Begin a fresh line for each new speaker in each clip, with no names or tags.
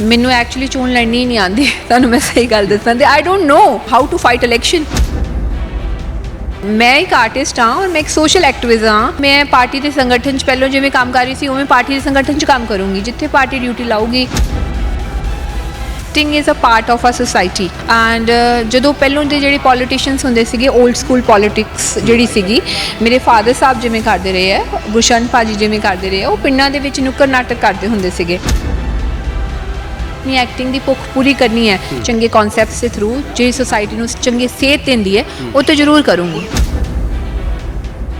ਮੈਨੂੰ ਐਕਚੁਅਲੀ ਚੋਣ ਲੜਨੀ ਨਹੀਂ ਆਉਂਦੀ। ਤੁਹਾਨੂੰ ਮੈਂ ਸਹੀ ਗੱਲ ਦੱਸਾਂ ਤੇ I don't know how to fight election ਮੈਂ ਇੱਕ ਆਰਟਿਸਟ ਹਾਂ ਔਰ ਮੈਂ ਇੱਕ ਸੋਸ਼ਲ ਐਕਟਿਵਿਸਟ ਹਾਂ। ਮੈਂ ਪਾਰਟੀ ਦੇ ਸੰਗਠਨ 'ਚ ਪਹਿਲਾਂ ਜਿਵੇਂ ਕੰਮ ਕਰ ਰਹੀ ਸੀ ਉਵੇਂ ਪਾਰਟੀ ਦੇ ਸੰਗਠਨ 'ਚ ਕੰਮ ਕਰੂੰਗੀ ਜਿੱਥੇ party duty ਲਾਊਗੀ। Acting is a part of a society and ਜਦੋਂ ਪਹਿਲੋਂ ਦੇ ਜਿਹੜੇ ਪੋਲੀਟੀਸ਼ੀਅਨਸ ਹੁੰਦੇ ਸੀਗੇ 올ਡ ਸਕੂਲ ਪੋਲਿਟਿਕਸ ਜਿਹੜੀ ਸੀਗੀ ਮੇਰੇ ਫਾਦਰ ਸਾਹਿਬ ਜਿਵੇਂ ਕਰਦੇ ਰਹੇ ਹੈ ਗੁਸ਼ਨ ਭਾਜੀ ਜਿਵੇਂ ਕਰਦੇ ਰਹੇ ਹੈ, ਉਹ ਪਿੰਡਾਂ ਦੇ ਵਿੱਚ ਨੁੱਕਰ ਨਾਟਕ ਕਰਦੇ ਹੁੰਦੇ ਸੀਗੇ। ਆਪਣੀ ਐਕਟਿੰਗ ਦੀ ਭੁੱਖ ਪੂਰੀ ਕਰਨੀ ਹੈ ਚੰਗੇ ਕਨਸੈਪਟਸ ਦੇ ਥਰੂ ਜਿਹੜੀ ਸੋਸਾਇਟੀ ਨੂੰ ਚੰਗੀ ਸੇਧ ਦਿੰਦੀ ਹੈ ਉਹ ਤਾਂ ਜ਼ਰੂਰ ਕਰੂੰਗੀ।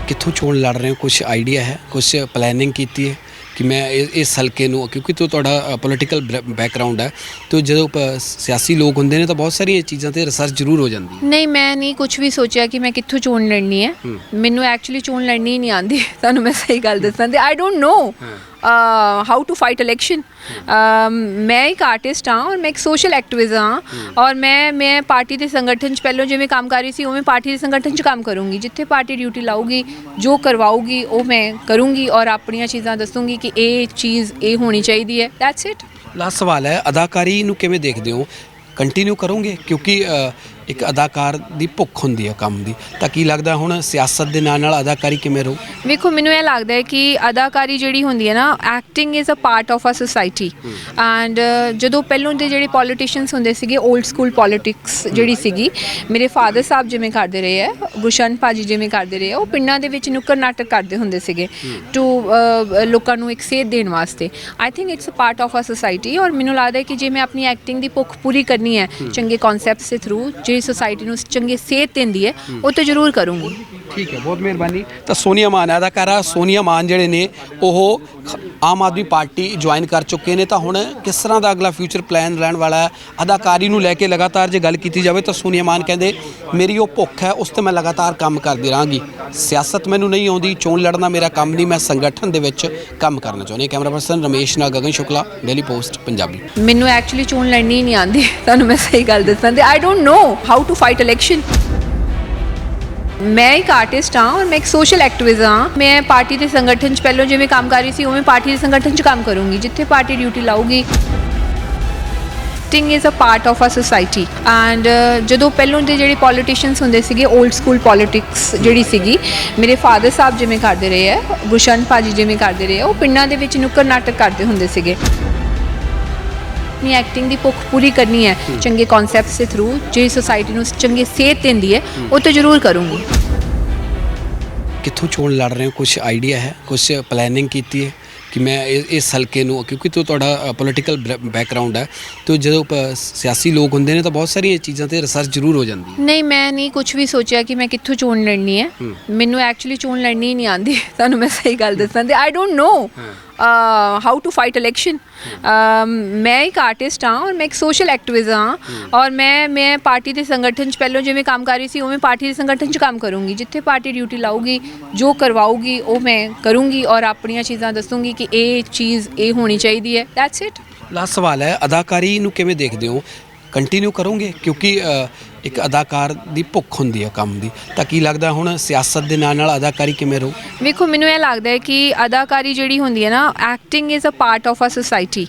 ਕਿੱਥੋਂ ਚੋਣ ਲੜ ਰਹੇ ਹੋ? ਕੁਝ ਆਈਡੀਆ ਹੈ? ਕੁਝ ਪਲੈਨਿੰਗ ਕੀਤੀ ਹੈ ਕਿ ਮੈਂ ਇਸ ਹਲਕੇ ਨੂੰ ਕਿਉਂਕਿ ਤੋ ਤੁਹਾਡਾ ਪੋਲੀਟੀਕਲ ਬੈਕਗ੍ਰਾਉਂਡ ਹੈ ਤੇ ਜਦੋਂ ਸਿਆਸੀ ਲੋਕ ਹੁੰਦੇ ਨੇ ਤਾਂ ਬਹੁਤ ਸਾਰੀਆਂ ਚੀਜ਼ਾਂ ਤੇ ਰਿਸਰਚ ਜ਼ਰੂਰ ਹੋ ਜਾਂਦੀ ਹੈ।
ਨਹੀਂ ਮੈਂ ਨਹੀਂ ਕੁਝ ਵੀ ਸੋਚਿਆ ਕਿ ਮੈਂ ਕਿੱਥੋਂ ਚੋਣ ਲੜਨੀ ਹੈ। ਮੈਨੂੰ ਐਕਚੁਅਲੀ ਚੋਣ ਲੜਨੀ ਨਹੀਂ ਆਉਂਦੀ। ਤੁਹਾਨੂੰ ਮੈਂ ਸਹੀ ਗੱਲ ਦੱਸਾਂ ਤੇ I don't know how to fight election ਮੈਂ ਇੱਕ ਆਰਟਿਸਟ ਹਾਂ ਔਰ ਮੈਂ ਇੱਕ ਸੋਸ਼ਲ ਐਕਟਿਵਿਸਟ ਹਾਂ ਔਰ ਮੈਂ ਮੈਂ ਪਾਰਟੀ ਦੇ ਸੰਗਠਨ 'ਚ ਪਹਿਲਾਂ ਜਿਵੇਂ ਕੰਮ ਕਰ ਰਹੀ ਸੀ ਉਵੇਂ ਪਾਰਟੀ ਦੇ ਸੰਗਠਨ 'ਚ ਕੰਮ ਕਰੂੰਗੀ ਜਿੱਥੇ ਪਾਰਟੀ ਡਿਊਟੀ ਲਾਊਗੀ ਜੋ ਕਰਵਾਊਗੀ ਉਹ ਮੈਂ ਕਰੂੰਗੀ ਔਰ ਆਪਣੀਆਂ ਚੀਜ਼ਾਂ ਦੱਸੂੰਗੀ ਕਿ ਇਹ ਚੀਜ਼ ਇਹ ਹੋਣੀ ਚਾਹੀਦੀ ਹੈ ਦੈਟਸ ਇਟ
ਲਾਸਟ ਸਵਾਲ ਹੈ ਅਦਾਕਾਰੀ ਨੂੰ ਕਿਵੇਂ ਦੇਖਦੇ ਹੋ ਕੰਟੀਨਿਊ ਕਰੋਗੇ ਕਿਉਂਕਿ ਇੱਕ ਅਦਾਕਾਰ ਦੀ ਭੁੱਖ ਹੁੰਦੀ ਹੈ ਕੰਮ ਦੀ। ਤਾਂ ਕੀ ਲੱਗਦਾ ਹੁਣ ਸਿਆਸਤ ਦੇ ਨਾਲ ਨਾਲ ਅਦਾਕਾਰੀ ਕਿਵੇਂ ਰਹੂ?
ਵੇਖੋ ਮੈਨੂੰ ਇਹ ਲੱਗਦਾ ਹੈ ਕਿ ਅਦਾਕਾਰੀ ਜਿਹੜੀ ਹੁੰਦੀ ਹੈ ਨਾ acting is a part of a society and ਜਦੋਂ ਪਹਿਲੋਂ ਦੇ ਜਿਹੜੇ ਪੋਲੀਟੀਸ਼ੀਅਨਸ ਹੁੰਦੇ ਸੀਗੇ 올ਡ ਸਕੂਲ ਪੋਲਿਟਿਕਸ ਜਿਹੜੀ ਸੀਗੀ ਮੇਰੇ ਫਾਦਰ ਸਾਹਿਬ ਜਿਵੇਂ ਕਰਦੇ ਰਹੇ ਹੈ ਗੁਸ਼ਨ ਭਾਜੀ ਜਿਵੇਂ ਕਰਦੇ ਰਹੇ ਉਹ ਪਿੰਡਾਂ ਦੇ ਵਿੱਚ ਨੁੱਕਰ ਨਾਟਕ ਕਰਦੇ ਹੁੰਦੇ ਸੀਗੇ ਟੂ ਲੋਕਾਂ ਨੂੰ ਇੱਕ ਸੇਧ ਦੇਣ ਵਾਸਤੇ। I think it's a part of a society ਔਰ ਮੈਨੂੰ ਲੱਗਦਾ ਹੈ ਕਿ ਜੇ ਮੈਂ ਆਪਣੀ ਐਕਟਿੰਗ ਦੀ ਭੁੱਖ ਪੂਰੀ ਕਰਨੀ ਹੈ ਚੰਗੇ ਕਨਸੈਪਟਸ ਦੇ ਥਰੂ ਜਿਹੜੀ ਸੋਸਾਇਟੀ ਨੂੰ ਚੰਗੀ ਸੇਧ ਦਿੰਦੀ ਹੈ ਉਹ ਤਾਂ ਜ਼ਰੂਰ ਕਰੂੰਗੀ।
ਠੀਕ ਹੈ, ਬਹੁਤ ਮਿਹਰਬਾਨੀ। ਤਾਂ ਸੋਨੀਆ ਮਾਨ, ਅਦਾਕਾਰਾ ਸੋਨੀਆ ਮਾਨ ਜਿਹੜੇ ਨੇ, ਉਹ ਆਮ ਆਦਮੀ ਪਾਰਟੀ ਜੁਆਇਨ ਕਰ ਚੁੱਕੇ ਨੇ। ਤਾਂ ਹੁਣ ਕਿਸ ਤਰ੍ਹਾਂ ਦਾ ਅਗਲਾ ਫਿਊਚਰ ਪਲਾਨ ਰਹਿਣ ਵਾਲਾ ਹੈ? ਅਦਾਕਾਰੀ ਨੂੰ ਲੈ ਕੇ ਲਗਾਤਾਰ ਜੇ ਗੱਲ ਕੀਤੀ ਜਾਵੇ, ਤਾਂ ਸੋਨੀਆ ਮਾਨ ਕਹਿੰਦੇ, ਮੇਰੀ ਉਹ ਭੁੱਖ ਹੈ, ਉਸ ਤੇ ਮੈਂ ਲਗਾਤਾਰ ਕੰਮ ਕਰਦੀ ਰਹਾਂਗੀ। ਸਿਆਸਤ ਮੈਨੂੰ ਨਹੀਂ ਆਉਂਦੀ, ਚੋਣ ਲੜਨਾ ਮੇਰਾ ਕੰਮ ਨਹੀਂ, ਮੈਂ ਸੰਗਠਨ ਦੇ ਵਿੱਚ ਕੰਮ ਕਰਨਾ ਚਾਹੁੰਦੀ ਹਾਂ। ਕੈਮਰਾ ਪਰਸਨ ਰਮੇਸ਼ ਨਾਲ ਗਗਨ ਸ਼ੁਕਲਾ ਡੇਲੀ ਪੋਸਟ ਪੰਜਾਬੀ।
ਮੈਨੂੰ ਐਕਚੁਅਲੀ ਚੋਣ ਲੜਨੀ ਨਹੀਂ ਆਉਂਦੀ, ਤੁਹਾਨੂੰ ਮੈਂ ਸਹੀ ਗੱਲ ਦੱਸਾਂ। ਤੇ I don't know how to fight election ਮੈਂ ਇੱਕ ਆਰਟਿਸਟ ਹਾਂ ਔਰ ਮੈਂ ਇੱਕ ਸੋਸ਼ਲ ਐਕਟਿਵਿਸਟ ਹਾਂ। ਮੈਂ ਪਾਰਟੀ ਦੇ ਸੰਗਠਨ 'ਚ ਪਹਿਲਾਂ ਜਿਵੇਂ ਕੰਮ ਕਰ ਰਹੀ ਸੀ, ਉਵੇਂ ਪਾਰਟੀ ਦੇ ਸੰਗਠਨ 'ਚ ਕੰਮ ਕਰੂੰਗੀ, ਜਿੱਥੇ party duty ਲਾਊਗੀ। Acting is a part of a society and ਜਦੋਂ ਪਹਿਲੋਂ ਦੇ ਜਿਹੜੇ ਪੋਲੀਟੀਸ਼ੀਅਨਸ ਹੁੰਦੇ ਸੀਗੇ 올ਡ ਸਕੂਲ ਪੋਲਿਟਿਕਸ ਜਿਹੜੀ ਸੀਗੀ, ਮੇਰੇ ਫਾਦਰ ਸਾਹਿਬ ਜਿਵੇਂ ਕਰਦੇ ਰਹੇ ਹੈ ਗੁਸ਼ਨ ਭਾਜੀ ਜਿਵੇਂ ਕਰਦੇ ਰਹੇ ਆ ਉਹ ਪਿੰਡਾਂ ਦੇ ਵਿੱਚ ਨੁੱਕਰ ਨਾਟਕ ਕਰਦੇ ਹੁੰਦੇ ਸੀਗੇ। ਆਪਣੀ ਐਕਟਿੰਗ ਦੀ ਭੁੱਖ ਪੂਰੀ ਕਰਨੀ ਹੈ ਚੰਗੇ ਕਨਸੈਪਟਸ ਦੇ ਥਰੂ ਜਿਹੜੀ ਸੋਸਾਇਟੀ ਨੂੰ ਚੰਗੀ ਸੇਧ ਦਿੰਦੀ ਹੈ ਉਹ ਤਾਂ ਜ਼ਰੂਰ ਕਰੂੰਗੀ।
ਕਿੱਥੋਂ ਚੋਣ ਲੜ ਰਹੇ ਹੋ? ਕੁਝ ਆਈਡੀਆ ਹੈ? ਕੁਝ ਪਲੈਨਿੰਗ ਕੀਤੀ ਹੈ ਕਿ ਮੈਂ ਇਸ ਹਲਕੇ ਨੂੰ ਕਿਉਂਕਿ ਤੋ ਤੁਹਾਡਾ ਪੋਲੀਟੀਕਲ ਬੈਕਗ੍ਰਾਉਂਡ ਹੈ ਤੇ ਜਦੋਂ ਸਿਆਸੀ ਲੋਕ ਹੁੰਦੇ ਨੇ ਤਾਂ ਬਹੁਤ ਸਾਰੀਆਂ ਚੀਜ਼ਾਂ ਤੇ ਰਿਸਰਚ ਜ਼ਰੂਰ ਹੋ ਜਾਂਦੀ ਹੈ।
ਨਹੀਂ ਮੈਂ ਨਹੀਂ ਕੁਝ ਵੀ ਸੋਚਿਆ ਕਿ ਮੈਂ ਕਿੱਥੋਂ ਚੋਣ ਲੜਨੀ ਹੈ। ਮੈਨੂੰ ਐਕਚੁਅਲੀ ਚੋਣ ਲੜਨੀ ਨਹੀਂ ਆਉਂਦੀ। ਤੁਹਾਨੂੰ ਮੈਂ ਸਹੀ ਗੱਲ ਦੱਸਾਂ ਤੇ I don't know how to fight election ਮੈਂ ਇੱਕ ਆਰਟਿਸਟ ਹਾਂ ਔਰ ਮੈਂ ਇੱਕ ਸੋਸ਼ਲ ਐਕਟਿਵਿਸਟ ਹਾਂ ਔਰ ਮੈਂ ਮੈਂ ਪਾਰਟੀ ਦੇ ਸੰਗਠਨ 'ਚ ਪਹਿਲਾਂ ਜਿਵੇਂ ਕੰਮ ਕਰ ਰਹੀ ਸੀ ਉਵੇਂ ਪਾਰਟੀ ਦੇ ਸੰਗਠਨ 'ਚ ਕੰਮ ਕਰੂੰਗੀ ਜਿੱਥੇ ਪਾਰਟੀ ਡਿਊਟੀ ਲਾਊਗੀ ਜੋ ਕਰਵਾਊਗੀ ਉਹ ਮੈਂ ਕਰੂੰਗੀ ਔਰ ਆਪਣੀਆਂ ਚੀਜ਼ਾਂ ਦੱਸੂੰਗੀ ਕਿ ਇਹ ਚੀਜ਼ ਇਹ ਹੋਣੀ ਚਾਹੀਦੀ ਹੈ ਦੈਟਸ ਇਟ
ਲਾਸਟ ਸਵਾਲ ਹੈ ਅਦਾਕਾਰੀ ਨੂੰ ਕਿਵੇਂ ਦੇਖਦੇ ਹੋ ਕੰਟੀਨਿਊ ਕਰੋਗੇ ਕਿਉਂਕਿ ਅ, ਇੱਕ ਅਦਾਕਾਰ ਦੀ ਭੁੱਖ ਹੁੰਦੀ ਹੈ ਕੰਮ ਦੀ। ਤਾਂ ਕੀ ਲੱਗਦਾ ਹੁਣ ਸਿਆਸਤ ਦੇ ਨਾਲ ਨਾਲ ਅਦਾਕਾਰੀ ਕਿਵੇਂ ਰਹੂ?
ਵੇਖੋ ਮੈਨੂੰ ਇਹ ਲੱਗਦਾ ਹੈ ਕਿ ਅਦਾਕਾਰੀ ਜਿਹੜੀ ਹੁੰਦੀ ਹੈ ਨਾ acting is a part of a society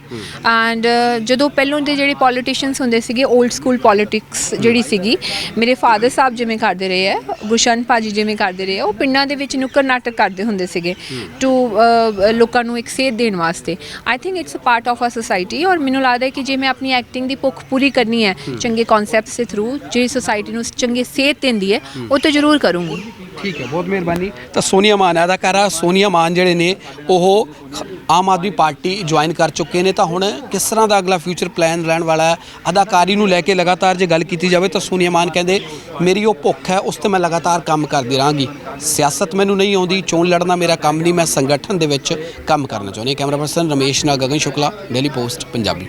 and ਜਦੋਂ ਪਹਿਲੋਂ ਦੇ ਜਿਹੜੇ ਪੋਲੀਟੀਸ਼ੀਅਨਸ ਹੁੰਦੇ ਸੀਗੇ 올ਡ ਸਕੂਲ ਪੋਲਿਟਿਕਸ ਜਿਹੜੀ ਸੀਗੀ ਮੇਰੇ ਫਾਦਰ ਸਾਹਿਬ ਜਿਵੇਂ ਕਰਦੇ ਰਹੇ ਹੈ ਗੁਸ਼ਨ ਭਾਜੀ ਜਿਵੇਂ ਕਰਦੇ ਰਹੇ ਹੈ, ਉਹ ਪਿੰਡਾਂ ਦੇ ਵਿੱਚ ਨੁੱਕਰ ਨਾਟਕ ਕਰਦੇ ਹੁੰਦੇ ਸੀਗੇ ਟੂ ਲੋਕਾਂ ਨੂੰ ਇੱਕ ਸੇਧ ਦੇਣ ਵਾਸਤੇ। I think it's a part of a society ਔਰ ਮੈਨੂੰ ਲੱਗਦਾ ਹੈ ਕਿ ਜੇ ਮੈਂ ਆਪਣੀ ਐਕਟਿੰਗ ਦੀ ਭੁੱਖ ਪੂਰੀ ਕਰਨੀ ਹੈ ਚੰਗੇ ਕਨਸੈਪਟਸ ਦੇ ਥਰੂ ਜਿਹੜੀ ਸੋਸਾਇਟੀ ਨੂੰ ਚੰਗੀ ਸੇਧ ਦਿੰਦੀ ਹੈ, ਉਹ ਤਾਂ ਜ਼ਰੂਰ ਕਰੂੰਗੀ।
ਠੀਕ ਹੈ, ਬਹੁਤ ਮਿਹਰਬਾਨੀ। ਤਾਂ ਸੋਨੀਆ ਮਾਨ, ਅਦਾਕਾਰਾ ਸੋਨੀਆ ਮਾਨ ਜਿਹੜੇ ਨੇ, ਉਹ ਆਮ ਆਦਮੀ ਪਾਰਟੀ ਜੁਆਇਨ ਕਰ ਚੁੱਕੇ ਨੇ। ਤਾਂ ਹੁਣ ਕਿਸ ਤਰ੍ਹਾਂ ਦਾ ਅਗਲਾ ਫਿਊਚਰ ਪਲਾਨ ਰਹਿਣ ਵਾਲਾ ਹੈ? ਅਦਾਕਾਰੀ ਨੂੰ ਲੈ ਕੇ ਲਗਾਤਾਰ ਜੇ ਗੱਲ ਕੀਤੀ ਜਾਵੇ, ਤਾਂ ਸੋਨੀਆ ਮਾਨ ਕਹਿੰਦੇ, ਮੇਰੀ ਉਹ ਭੁੱਖ ਹੈ, ਉਸ ਤੇ ਮੈਂ ਲਗਾਤਾਰ ਕੰਮ ਕਰਦੀ ਰਹਾਂਗੀ। ਸਿਆਸਤ ਮੈਨੂੰ ਨਹੀਂ ਆਉਂਦੀ, ਚੋਣ ਲੜਨਾ ਮੇਰਾ ਕੰਮ ਨਹੀਂ, ਮੈਂ ਸੰਗਠਨ ਦੇ ਵਿੱਚ ਕੰਮ ਕਰਨਾ ਚਾਹੁੰਦੀ ਹਾਂ। ਕੈਮਰਾ ਪਰਸਨ ਰਮੇਸ਼ ਨਾਲ ਗਗਨ ਸ਼ੁਕਲਾ ਡੇਲੀ ਪੋਸਟ ਪੰਜਾਬੀ।